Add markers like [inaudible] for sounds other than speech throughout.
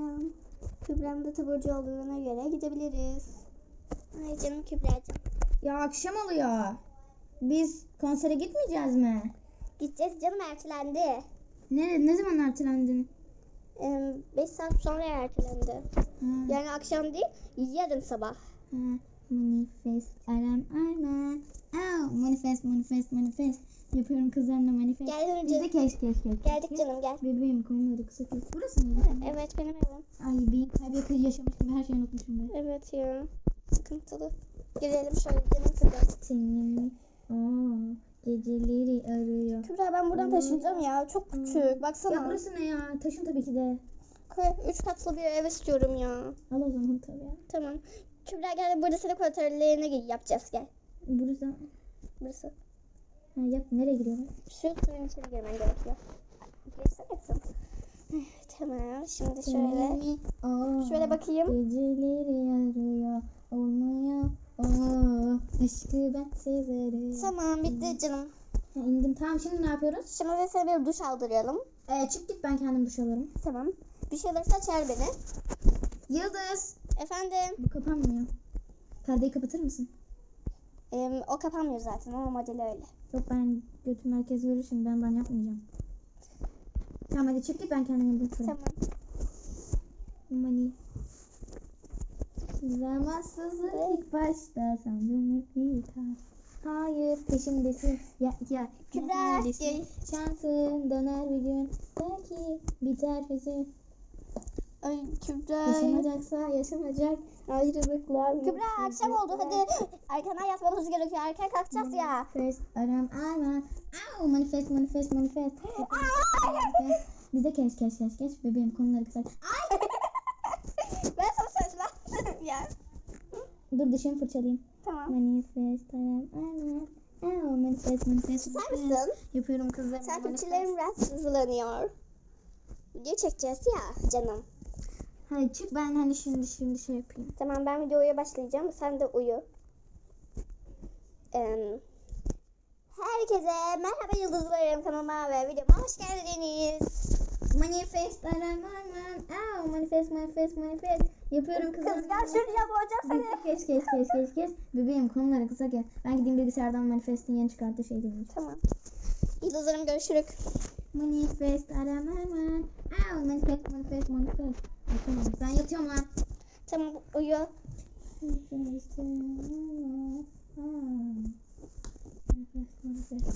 Kübra'm. Kübra'm da taburcu olduğuna göre gidebiliriz. Ay canım Kübra'cığım. Ya akşam oluyor. Biz konsere gitmeyeceğiz mi? Gideceğiz canım ertelendi. Ne, ne zaman ertelendin? 5 saat sonra ertelendi. Ha, Yani akşam değil yarın sabah. ha. Manifest aram arma. Au, manifest manifest manifest. Yapıyorum kızlarımla manifest. Gel Biz de önce. keş keş keş. Geldik keş. canım gel. Bebeğim konuları kısa kes. Burası mıydı? Evet benim evim. Ay beyin kaybı yakıcı yaşamış gibi her şeyi unutmuşum ben. Evet ya. Sıkıntılı. Girelim şöyle canım Kübra. Senin o geceleri arıyor. Kübra ben buradan taşınacağım ya. Çok küçük. Baksana. Ya burası ne ya? Taşın tabii ki de. Üç katlı bir ev istiyorum ya. Al o zaman tabii. Tamam. Kübra gel burada seni kuatörlerine yapacağız gel. Burası. Burası. Ha, yap nereye giriyorlar? Şu suyun içine girmen gerekiyor. Girsene kızım. Hemen şimdi şöyle. Aa, Şöyle bakayım. Geceleri arıyor. Olmuyor. Oo, aşkı ben severim. Tamam bitti canım. Ha, indim. Tamam şimdi ne yapıyoruz? Şimdi de sana bir duş aldıralım. Ee, çık git ben kendim duş alırım. Tamam. Bir şey olursa çağır beni. Yıldız. Efendim. Bu kapanmıyor. Perdeyi kapatır mısın? Em, o kapanmıyor zaten. O modeli öyle. Yok ben götüm herkes görür şimdi ben ben yapmayacağım. Tamam hadi çık git ben kendim yaparım. Tamam. Mani. Zamansızlık ilk başta sandım hep biter. Hayır peşimdesin. Ya ya. Kübra. Şansın döner bir gün. Belki biter hüzün. Ay Kübra. Yaşanacaksa yaşanacak. Ayrılıklar. Kübra akşam oldu hadi. Erkenden yatmamız gerekiyor. Erken kalkacağız ya. Manifest aram arman. Au manifest manifest manifest. Bize keş keş keş keş. Bebeğim konuları kısa. [laughs] ben sana söz verdim ya. Dur dişimi fırçalayayım. Tamam. Manifest aram arman. Au manifest manifest. Susar mısın? Yapıyorum kızlarım. Takipçilerim biraz sızlanıyor. Video çekeceğiz ya canım. Hadi çık ben hani şimdi şimdi şey yapayım. Tamam ben videoya başlayacağım. Sen de uyu. Em, herkese merhaba yıldızlarım kanalıma ve videoma hoş geldiniz. Manifest aram arman. Au manifest manifest manifest. Yapıyorum kızlarım. Kız gel şuraya boğacağım seni. Kes kes kes kes kes. Bebeğim konuları kısa kes. Ben gideyim bilgisayardan manifestin yeni çıkarttığı şey dinleyeyim. Tamam. Yıldızlarım görüşürük. Manifest aram arman. Au manifest manifest manifest. Ay, Tamam ben yatıyorum lan. Tamam uyu.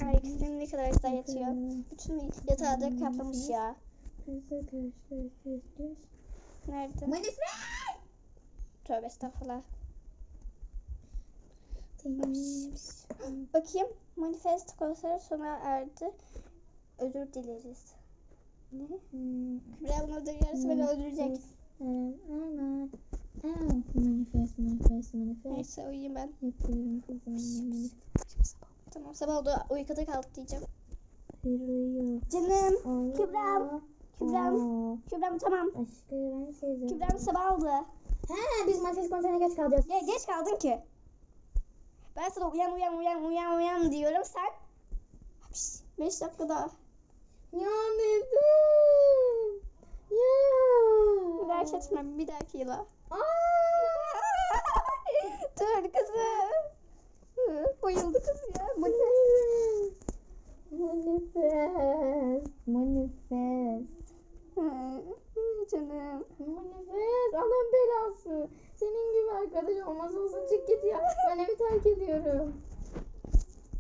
Ay kızım ne kadar güzel yatıyor. Bütün yatağı da kaplamış ya. Nerede? Manifest. Tövbe estağfurullah. Bakayım. Manifest konseri sona erdi. Özür dileriz. Ne? Hmm. Kübra bunu duyarsa beni öldürecek. Au manifest manifest manifest. Neyse uyuyayım ben. Yapıyorum kızım. Tamam sabah oldu uykuda kalk diyeceğim. Canım. Kübram. Kübram. Kübram tamam. Aşkı ben seviyorum. Kübram sabah oldu. He biz manifest konserine geç kalacağız. Ya geç kaldın ki. Ben sana uyan uyan uyan uyan uyan diyorum sen. 5 dakika daha. Ya bebeğim. Ya. Merak etme bir dahaki yıla. Dur kızım. Bayıldı kız ya. Manifest. Manifest. Canım. Manifest. Allah'ın belası. Senin gibi arkadaş olmaz olsun çık git ya. Ben evi terk ediyorum.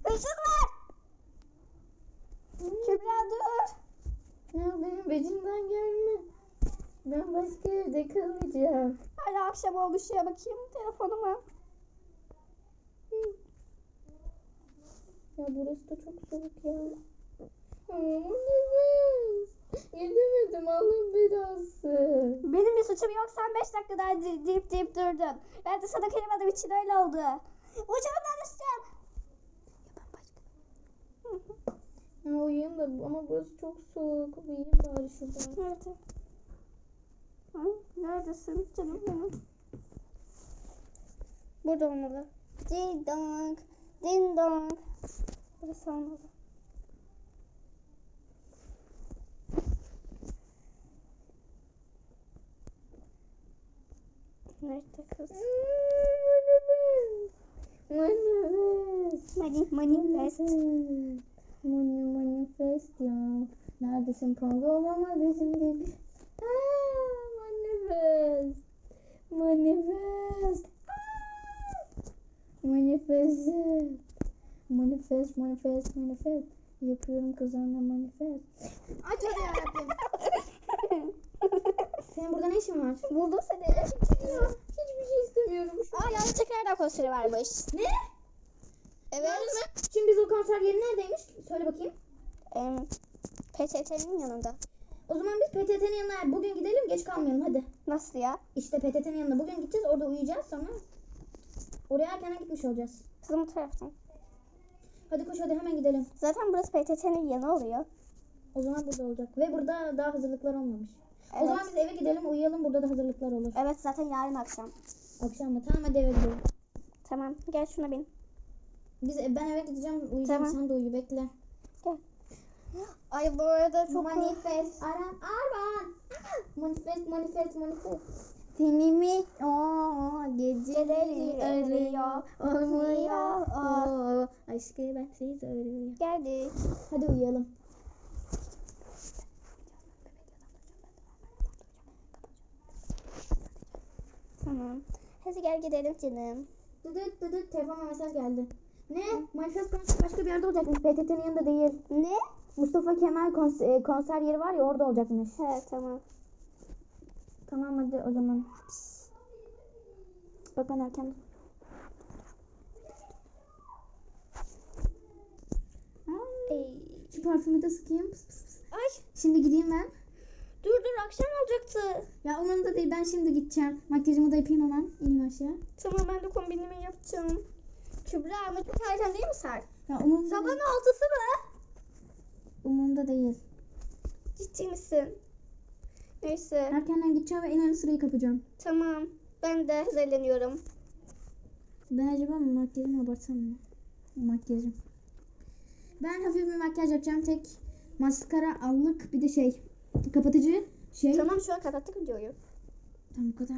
Işıklar. Kübra dur. Becimden gelme. Ben başka evde kalacağım. Hala akşam oldu şuraya bakayım telefonuma. Ya burası da çok soğuk ya. Aman nefes. Yedemedim Allah'ın belası. Benim bir suçum yok sen 5 dakika daha di- deyip deyip durdun. Ben de sana kıymadığım için öyle oldu. Ucumdan düştüm. Ya ben başka. Ya uyuyayım da ama burası çok soğuk. Uyuyayım bari şurada. Nerede? Hı? Neredesin canım benim? Burada olmalı. Ding dong. Ding dong. Burası olmalı. Nerede kız? Manifest. Money, money, fest. Money manifest ya. Neredesin kanka olmama bizim gibi. Aa, manifest. Manifest. Aa, Manifest. Manifest, manifest, manifest. Yapıyorum kızlarla manifest. Aç hadi yarabbim. [laughs] Senin burada ne işin var? Buldum seni. Hiçbir şey istemiyorum. Aa yanlış tekrardan konseri varmış. Ne? Evet. Şimdi biz o konser yeri neredeymiş? Söyle bakayım. Em, PTT'nin yanında. O zaman biz PTT'nin yanına bugün gidelim geç kalmayalım hadi. Nasıl ya? İşte PTT'nin yanına bugün gideceğiz orada uyuyacağız sonra oraya erkenden gitmiş olacağız. Kızım bu taraftan. Hadi koş hadi hemen gidelim. Zaten burası PTT'nin yanı oluyor. O zaman burada olacak. Ve burada daha hazırlıklar olmamış. O Evet. zaman biz eve gidelim uyuyalım burada da hazırlıklar olur. Evet zaten yarın akşam. Akşam mı? Tamam hadi eve gidelim. Tamam gel şuna bin. Biz, ben eve gideceğim uyuyacağım Tamam. sen de uyu bekle. Ay bu arada çok Manifest. Aran Arban. Manifest manifest manifest. Seni mi? Oo, geceleri arıyor. Olmuyor. Oo, aşkı ben siz arıyor. geldik. Hadi uyuyalım. Tamam. Hadi gel gidelim canım. Dıdıt dıdıt telefona mesaj geldi. Ne? Manifest konseri başka bir yerde olacakmış. PTT'nin yanında değil. Ne? Mustafa Kemal konser, konser yeri var ya orada olacakmış. He tamam. Tamam hadi o zaman. Bak ben erken. Ey. Şu parfümü de sıkayım. Pıs pıs pıs. Ay Şimdi gideyim ben. dur dur akşam olacaktı. Ya umurumda değil ben şimdi gideceğim. Makyajımı da yapayım hemen. İneyim aşağı. Tamam ben de kombinimi yapacağım. Kübra ama çok erken değil mi Sar? Ya umurumda Sabahın değil. altısı mı? Umurumda değil. Ciddi misin? Neyse Erkenden gideceğim ve en ön sırayı kapacağım. tamam. Ben de hazırlanıyorum. Ben acaba mı makyajımı abartsam mı? Makyajım. Ben hafif bir makyaj yapacağım. Tek maskara, allık bir de şey kapatıcı şey. Tamam şu an kapattık videoyu. Tamam bu kadar.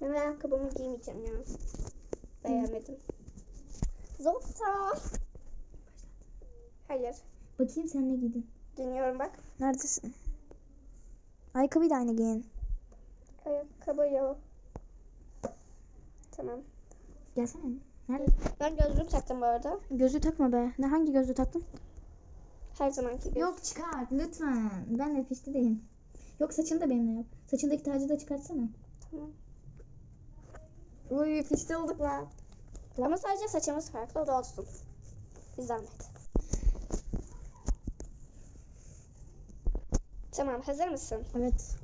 Ben ayakkabımı giymeyeceğim ya. Beğenmedim. Zokta. Hayır. Bakayım sen ne giydin. Dinliyorum bak. Neredesin? Ayakkabıyı da aynı giyin. Ayakkabı yok. Tamam. Gelsene. Nerede? Ben gözlüğüm taktım bu arada. Gözü takma be. Ne hangi gözü taktın? Her zamanki gibi. Yok çıkart lütfen. Ben de pişti değilim. Yok saçını da benimle yap. Saçındaki tacı da çıkartsana. Tamam. Uy pişti olduk lan. Ama sadece saçımız farklı o da olsun. Bir zahmet. Tamam hazır mısın? Evet.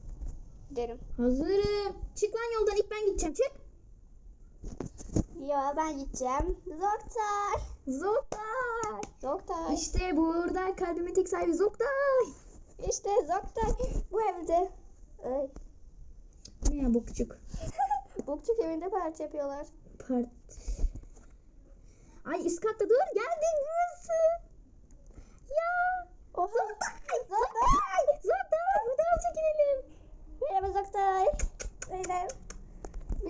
Derim. Hazırım. Çık lan yoldan ilk ben gideceğim. Çık. Yo ben gideceğim. Zoktay. Zoktay. Zoktay. İşte burada kalbimin tek sahibi Zoktay. İşte Zoktay. Bu evde. Ay. Ne ya bu küçük. Bokçuk evinde parti yapıyorlar. Part. Ay üst katta dur. Geldin burası. Ya. Oha. Zoktay. Zoktay. Zoktay. Fotoğraf çekinelim. Merhaba Zoktay. Böyle.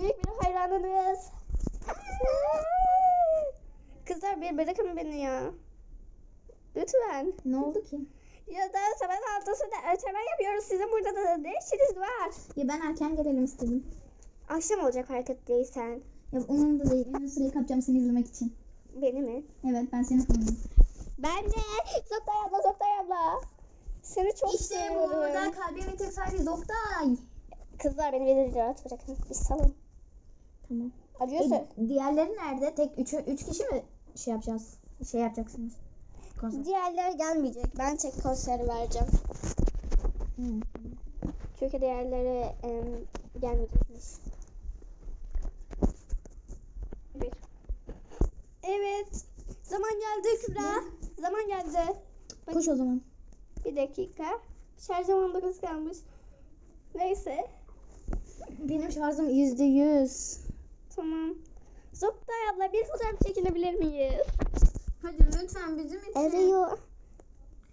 Büyük bir hayranınız. Kızlar bir bırakın beni ya. Lütfen. Ne oldu ki? Ya da sabah altısında öteme yapıyoruz. Sizin burada da ne işiniz var? Ya ben erken gelelim istedim. Akşam olacak fark ettiysen. Ya umurumda değil. En ön sırayı kapacağım seni izlemek için. Beni mi? Evet ben seni tanıyorum. Ben de. Zoktay abla, Zoktay abla. Seni çok İşte seviyorum. burada kalbimin tek sahibi Zoktay. Kızlar beni bir rahat bırakın. Bir salın. Tamam. Arıyorsa. E, diğerleri nerede? Tek üç, üç kişi mi şey yapacağız? Şey yapacaksınız. Konser. Diğerleri gelmeyecek. Ben tek konseri vereceğim. Hı. Çünkü diğerleri em, gelmeyecekmiş. Bir. Evet. Zaman geldi Kübra. Zaman geldi. Koş o zaman. Bir dakika. Şarjım 19 kalmış. Neyse. Benim şarjım yüzde yüz. Tamam. Zoktay abla bir fotoğraf çekinebilir miyiz? Hadi lütfen bizim için. Arıyor.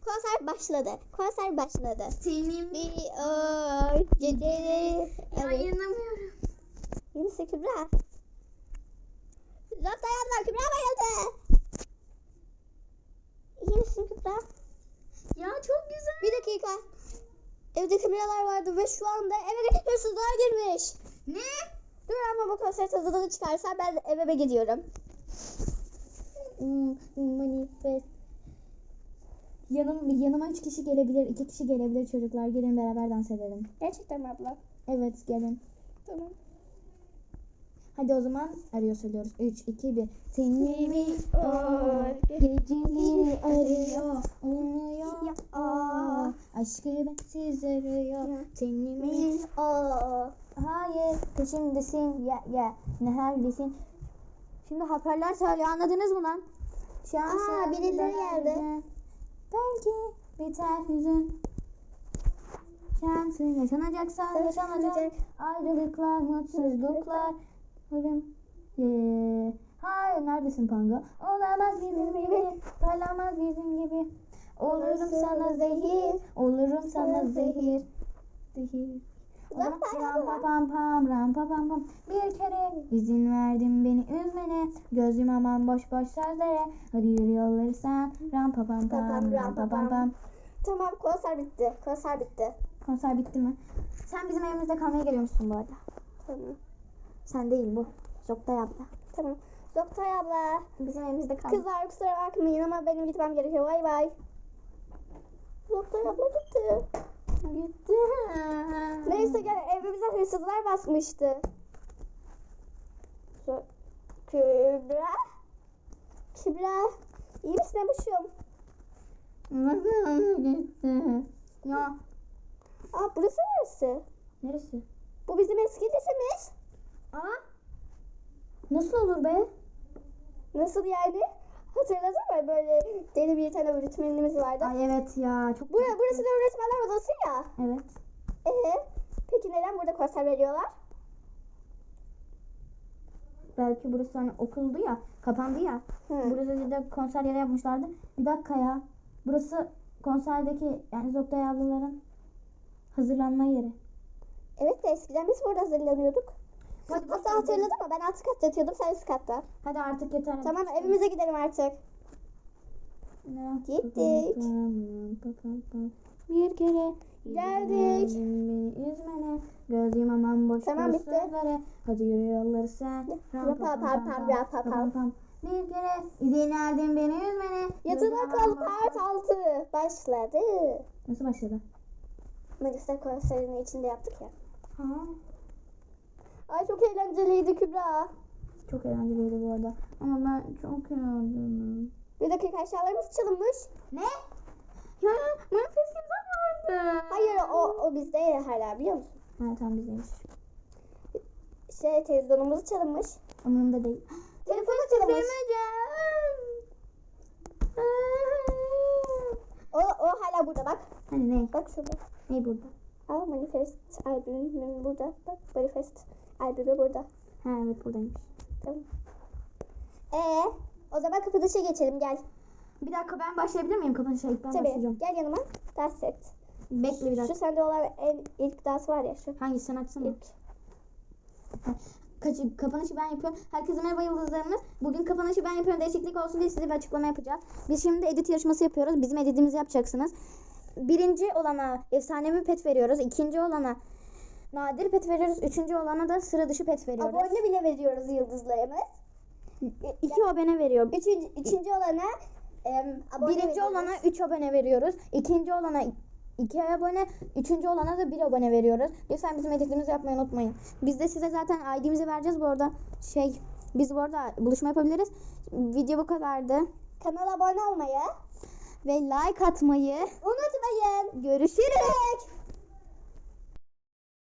Konser başladı. Konser başladı. Senin Bir o geceleri. Ya Evet. inanamıyorum. Yenisi Kübra. Laf dayanma Kübra bayıldı. Yenisi Kübra. Ya çok güzel. Bir dakika. Evde kameralar vardı ve şu anda eve hırsızlar girmiş. Ne? Dur ama bu konser tadını çıkarsa ben eve gidiyorum. Hmm, manifest. Yanım, yanıma üç kişi gelebilir, iki kişi gelebilir çocuklar. Gelin beraber dans edelim. Gerçekten mi abla? Evet gelin. Tamam. Hadi o zaman arıyor söylüyoruz. 3, 2, 1. Seni mi o geceleri arıyor, umuyor. Ya, Aa, aşkı bensiz arıyor. Seni mi? Aa. Hayır, peşimdesin. Ya ya, neredesin? Şimdi hoparlör söylüyor. Anladınız mı lan? Şansın Aa, birileri geldi. Belki biter hüzün. Şansın yaşanacaksa yaşanacak. Yaşanacak. Ayrılıklar, mutsuzluklar. Ölüm. Ee, hayır neredesin Panga? Olamaz bizim gibi. Parlamaz bizim gibi. Olurum sana zehir. Olurum sana zehir. Zehir. Ram pa pam pam ram pa pam pam. Bir kere izin verdim beni üzmene. Gözüm aman boş boş sözlere. Hadi yürü yolları sen. Ram pa pam pam ram pa pam pam. Tamam konser bitti. Konser bitti. Konser bitti mi? Sen bizim evimizde kalmaya geliyormuşsun bu arada. Tamam. Sen değil bu. Zoktay abla. Tamam. Doktor abla. Bizim evimizde kal. Kızlar kusura bakmayın ama benim gitmem gerekiyor. Bay bay. Doktor abla gitti. Gitti. Neyse gel evimize hırsızlar basmıştı. Kübra. Kübra. İyi misin Ebuş'um? Nasıl gitti? Ya Aa burası neresi? neresi? Bu bizim eski lisemiz. Aa. Nasıl olur be? Nasıl yani? Hatırladın mı? Böyle deli bir tane öğretmenimiz vardı. Ay evet ya çok Bura, burası da öğretmenler odası ya. Evet. Ee, peki neden burada konser veriyorlar? Belki burası hani okuldu ya, kapandı ya. Hı. Burası bir konser yeri yapmışlardı. Bir dakika ya. Burası konserdeki yani Zoktay ablaların hazırlanma yeri. Evet de eskiden biz burada hazırlanıyorduk. Hatta hatırladın mı? Ben alt katta yatıyordum, sen üst katta. Hadi artık yeter. Tamam evimize gidelim artık. Gittik. Bir kere Geldik. Beni üzmene. Gözüm aman boş Tamam, bitti. sözlere. Hadi yürü yolları sen. Rapa pam pam, rapa pam. Bir kere izin verdin beni üzmene. Yatılı Gözüm kal aman boş- part 6 başladı. Nasıl başladı? Manifest konserinin içinde yaptık ya. Ha. Ay çok eğlenceliydi Kübra. Çok eğlenceliydi bu arada. Ama ben çok eğlendim. Bir dakika eşyalarımız çalınmış. Ne? Ya manifest imzam vardı. Hayır o, o bizde hala biliyor musun? Ha tamam bizdeymiş. Şey televizyonumuz çalınmış. Umurumda değil. [gasps] Telefonu çalınmış. O, o hala burada bak. Hani ne? Bak şurada. Ne burada? Al manifest albümüm burada. Bak manifest albümü burada. Ha evet buradaymış. Tamam. Ee, o zaman kapanışa geçelim gel. Bir dakika ben başlayabilir miyim kapanışa? Ben Tabii. başlayacağım. Gel yanıma. Dans et. Bekle bir Şu dakika. sende olan en ilk dans var ya şu. Hangi sen açsana. İlk. Kaç, kapanışı ben yapıyorum. Herkese merhaba yıldızlarımız. Bugün kapanışı ben yapıyorum. Değişiklik olsun diye size bir açıklama yapacağız. Biz şimdi edit yarışması yapıyoruz. Bizim editimizi yapacaksınız. Birinci olana efsanevi pet veriyoruz. İkinci olana nadir pet veriyoruz. Üçüncü olana da sıra dışı pet veriyoruz. Abone bile veriyoruz yıldızlarımız. İki abone veriyorum. Üçüncü, üçüncü olana em, abone Birinci veriyoruz. olana 3 abone veriyoruz. İkinci olana 2 abone. Üçüncü olana da 1 abone veriyoruz. Lütfen bizim editlerimizi yapmayı unutmayın. Biz de size zaten ID'mizi vereceğiz bu arada. Şey biz bu arada buluşma yapabiliriz. Video bu kadardı. Kanala abone olmayı Ve like atmayı unutmayın. görüşürüz.